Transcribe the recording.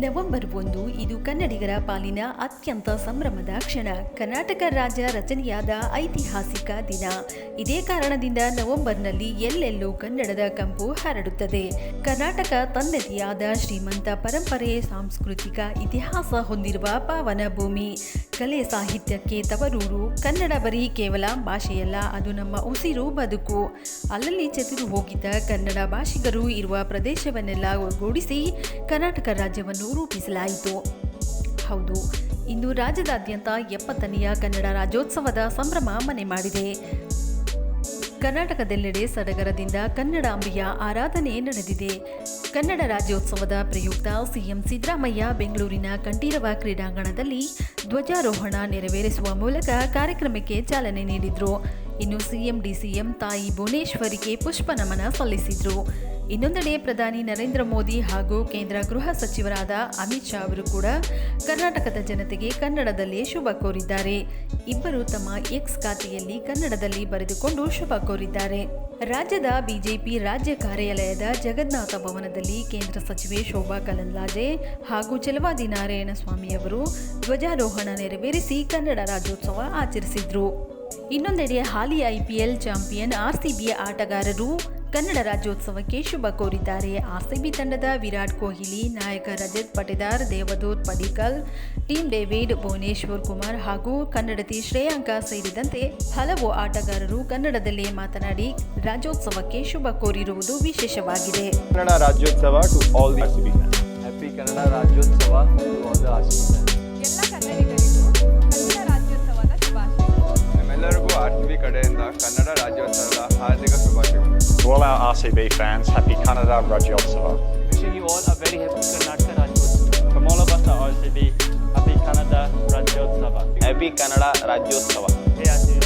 November ಒಂದು, ಇದು ಕನ್ನಡಿಗರ ಪಾಲಿನ ಅತ್ಯಂತ ಸಂಭ್ರಮದ ಕ್ಷಣ. ಕರ್ನಾಟಕ ರಾಜ್ಯ ರಚನೆಯಾದ ಐತಿಹಾಸಿಕ ದಿನ. ಇದೇ ಕಾರಣದಿಂದ ನವೆಂಬರ್ನಲ್ಲಿ ಎಲ್ಲೆಲ್ಲೂ ಕನ್ನಡದ ಕಂಪು ಹರಡುತ್ತದೆ. ಕರ್ನಾಟಕ ತನ್ನದೆಯಾದ ಶ್ರೀಮಂತ ಪರಂಪರೆ, ಸಾಂಸ್ಕೃತಿಕ ಇತಿಹಾಸ ಹೊಂದಿರುವ ಪಾವನ ಭೂಮಿ ಕಲೆ ಸಾಹಿತ್ಯಕ್ಕೆ ತವರೂರು. ಕನ್ನಡ ಬರೀ ಕೇವಲ ಭಾಷೆಯಲ್ಲ, ಅದು ನಮ್ಮ ಉಸಿರು ಬದುಕು. ಅಲ್ಲಲ್ಲಿ ಚದುರು ಹೋಗಿದ್ದ ಕನ್ನಡ ಭಾಷಿಗರು ಇರುವ ಪ್ರದೇಶವನ್ನೆಲ್ಲ ಒಗ್ಗೂಡಿಸಿ ಕರ್ನಾಟಕ ರಾಜ್ಯವನ್ನು ರೂಪಿಸಲಾಯಿತು. ಹೌದು ಇಂದು ರಾಜ್ಯದಾದ್ಯಂತ ಎಪ್ಪತ್ತನೆಯ ಕನ್ನಡ ರಾಜ್ಯೋತ್ಸವದ ಸಂಭ್ರಮ ಮನೆ ಮಾಡಿದೆ. ಕರ್ನಾಟಕದೆಲ್ಲೆಡೆ ಸಡಗರದಿಂದ ಕನ್ನಡಾಂಬೆಯ ಆರಾಧನೆ ನಡೆದಿದೆ. ಕನ್ನಡ ರಾಜ್ಯೋತ್ಸವದ ಪ್ರಯುಕ್ತ ಸಿಎಂ ಸಿದ್ದರಾಮಯ್ಯ ಬೆಂಗಳೂರಿನ ಕಂಠೀರವ ಕ್ರೀಡಾಂಗಣದಲ್ಲಿ ಧ್ವಜಾರೋಹಣ ನೆರವೇರಿಸುವ ಮೂಲಕ ಕಾರ್ಯಕ್ರಮಕ್ಕೆ ಚಾಲನೆ ನೀಡಿದರು. ಇನ್ನು ಸಿಎಂ, ಡಿಸಿಎಂ ತಾಯಿ ಭುವನೇಶ್ವರಿಗೆ ಪುಷ್ಪ ನಮನ ಸಲ್ಲಿಸಿದ್ರು. ಇನ್ನೊಂದೆಡೆ ಪ್ರಧಾನಿ ನರೇಂದ್ರ ಮೋದಿ ಹಾಗೂ ಕೇಂದ್ರ ಗೃಹ ಸಚಿವರಾದ ಅಮಿತ್ ಶಾ ಅವರು ಕೂಡ ಕರ್ನಾಟಕದ ಜನತೆಗೆ ಕನ್ನಡದಲ್ಲೇ ಶುಭ ಕೋರಿದ್ದಾರೆ. ಇಬ್ಬರು ತಮ್ಮ ಎಕ್ಸ್ ಖಾತೆಯಲ್ಲಿ ಕನ್ನಡದಲ್ಲಿ ಬರೆದುಕೊಂಡು ಶುಭ ಕೋರಿದ್ದಾರೆ. ರಾಜ್ಯದ ಬಿಜೆಪಿ ರಾಜ್ಯ ಕಾರ್ಯಾಲಯದ ಜಗನ್ನಾಥ ಭವನದಲ್ಲಿ ಕೇಂದ್ರ ಸಚಿವೆ ಶೋಭಾ ಕಲಂದ್ಲಾಜೆ ಹಾಗೂ ಚಲವಾದಿ ನಾರಾಯಣ ಸ್ವಾಮಿ ಅವರು ಧ್ವಜಾರೋಹಣ ನೆರವೇರಿಸಿ ಕನ್ನಡ ರಾಜ್ಯೋತ್ಸವ ಆಚರಿಸಿದ್ರು. ಇನ್ನೊಂದೆಡೆ ಹಾಲಿ ಐಪಿಎಲ್ ಚಾಂಪಿಯನ್ ಆರ್ಸಿಬಿಯ ಆಟಗಾರರು ಕನ್ನಡ ರಾಜ್ಯೋತ್ಸವಕ್ಕೆ ಶುಭ ಕೋರಿದ್ದಾರೆ. ಆರ್ಸಿಬಿ ತಂಡದ ವಿರಾಟ್ ಕೊಹ್ಲಿ ನಾಯಕ ರಜತ್ ಪಟೇದಾರ್ ದೇವದೂತ್ ಪಡಿಕಲ್ ಟೀಮ್ ಡೇವಿಡ್ ಭುವನೇಶ್ವರ್ ಕುಮಾರ್ ಹಾಗೂ ಕನ್ನಡತಿ ಶ್ರೇಯಾಂಕ ಸೇರಿದಂತೆ ಹಲವು ಆಟಗಾರರು ಕನ್ನಡದಲ್ಲೇ ಮಾತನಾಡಿ ರಾಜ್ಯೋತ್ಸವಕ್ಕೆ ಶುಭ ಕೋರಿರುವುದು ವಿಶೇಷವಾಗಿದೆ. Kannada Rajyotsava to all the RCB happy Kannada Rajyotsava all the RCB ಎಲ್ಲ ಕನ್ನಡಿಗರಿಗೂ ಕನ್ನಡ ರಾಜ್ಯೋತ್ಸವದ ನಮ್ಮೆಲ್ಲರಿಗೂ ಸಿ ಕಡೆಯಿಂದ ಕನ್ನಡ ರಾಜ್ಯೋತ್ಸವದ ಹಾರ್ದಿಕ ಶುಭಾಶಯಗಳು. To all our RCB fans, happy Kannada Rajyotsava. Wishing you all a very happy Karnataka Rajyotsava. From all of us at RCB, happy Kannada Rajyotsava. Happy Kannada Rajyotsava. Hey, RCB.